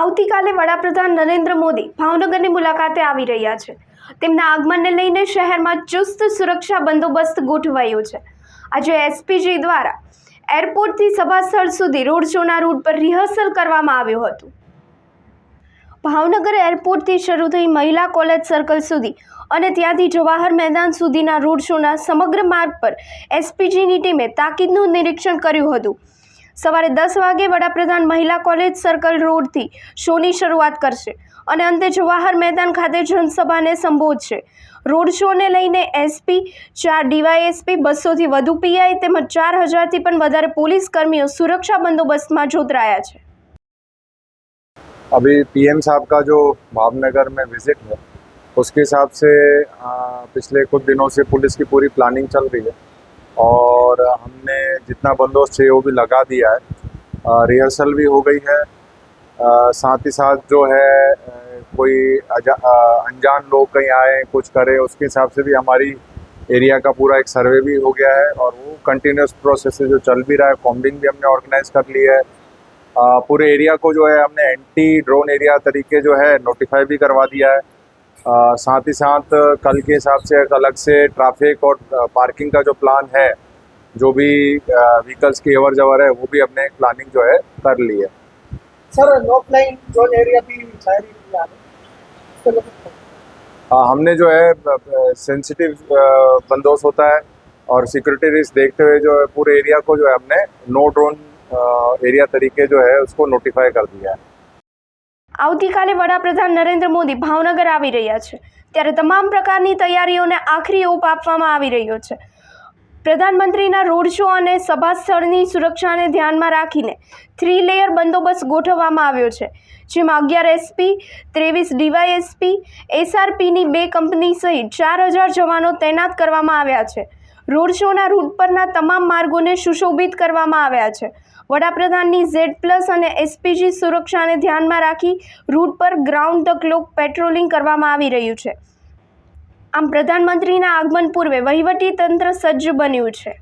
આવતીકાલે વડાપ્રધાન નરેન્દ્ર મોદી ભાવનગરની મુલાકાતે આવી રહ્યા છે. તેમના આગમનને લઈને શહેરમાં ચુસ્ત સુરક્ષા બંદોબસ્ત ગોઠવાયો છે. આજે એસપીજી દ્વારા એરપોર્ટથી સભાસ્થળ સુધી રોડ શોના રૂટ પર રિહર્સલ કરવામાં આવ્યું હતું. ભાવનગર એરપોર્ટથી શરૂ થઈ મહિલા કોલેજ સર્કલ સુધી અને ત્યાંથી જવાહર મેદાન સુધીના રોડ શોના સમગ્ર માર્ગ પર એસપીજીની ટીમે તાકીદનું નિરીક્ષણ કર્યું હતું. સવારે દસ વાગે વડાપ્રધાન મહિલા કોલેજ સર્કલ રોડથી શોની શરૂઆત કરશે અને અંતે જવાહર મેદાન ખાતે જનસભાને સંબોધશે રોડ શોને લઈને એસપી ચાર ડીવાયએસપી બસોથી વધુ પીઆઈ તેમજ ચાર હજારથી પણ વધારે પોલીસ કર્મીઓ સુરક્ષા બંદોબસ્તમાં જોતરાયા છે अभी पीएम साहब का जो भावनगर में विजिट है उसके हिसाब से आ, पिछले कुछ दिनों से पुलिस की पूरी प्लानिंग चल रही है और हमने जितना बंदोबस्त चाहिए वो भी लगा दिया है। रिहर्सल भी हो गई है। साथ ही साथ जो है कोई अनजान लोग कहीं आए, कुछ करे, उसके हिसाब से भी हमारी एरिया का पूरा एक सर्वे भी हो गया है और वो कंटिन्यूस प्रोसेस जो चल भी रहा है कॉम्बिंग भी हमने ऑर्गेनाइज कर ली है। पूरे एरिया को जो है, हमने एंटी ड्रोन एरिया तरीके जो है नोटिफाई भी करवा दिया है। आ, साथ ही साथ कल के हिसाब से एक अलग से ट्रैफ़िक और पार्किंग का जो प्लान है जो भी व्हीकल्स की अवर जवर है वो भी हमने प्लानिंग जो है कर ली है। Sir no flying zone area भी है हमने जो है सेंसिटिव बंदोबस्त होता है और सिक्योरिटी रिस्क देखते हुए जो है पूरे एरिया को जो है हमने नो ड्रोन एरिया तरीके जो है उसको नोटिफाई कर दिया है। આવતીકાલે વડાપ્રધાન નરેન્દ્ર મોદી ભાવનગર આવી રહ્યા છે. ત્યારે તમામ પ્રકારની તૈયારીઓને આખરી ઓપ આપવામાં આવી રહ્યો છે. પ્રધાનમંત્રીના રોડ શો અને સભા સ્થળની સુરક્ષાને ધ્યાનમાં રાખીને થ્રી લેયર બંદોબસ્ત ગોઠવવામાં આવ્યો છે. જેમાં અગિયાર એસપી ત્રેવીસ ડીવાયએસપી એસઆરપીની બે કંપની સહિત ચાર હજાર જવાનો તૈનાત કરવામાં આવ્યા છે. રોડ શોના રૂટ પરના તમામ માર્ગોને સુશોભિત કરવામાં આવ્યા છે. વડાપ્રધાનની ઝેડ પ્લસ અને એસપીજી સુરક્ષાને ધ્યાનમાં રાખી રૂટ પર ગ્રાઉન્ડ ધ ક્લોક પેટ્રોલિંગ કરવામાં આવી રહ્યું છે. આમ, પ્રધાનમંત્રીના આગમન પૂર્વે વહીવટી તંત્ર સજ્જ બન્યું છે.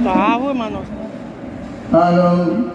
octavo, hermano. Hello.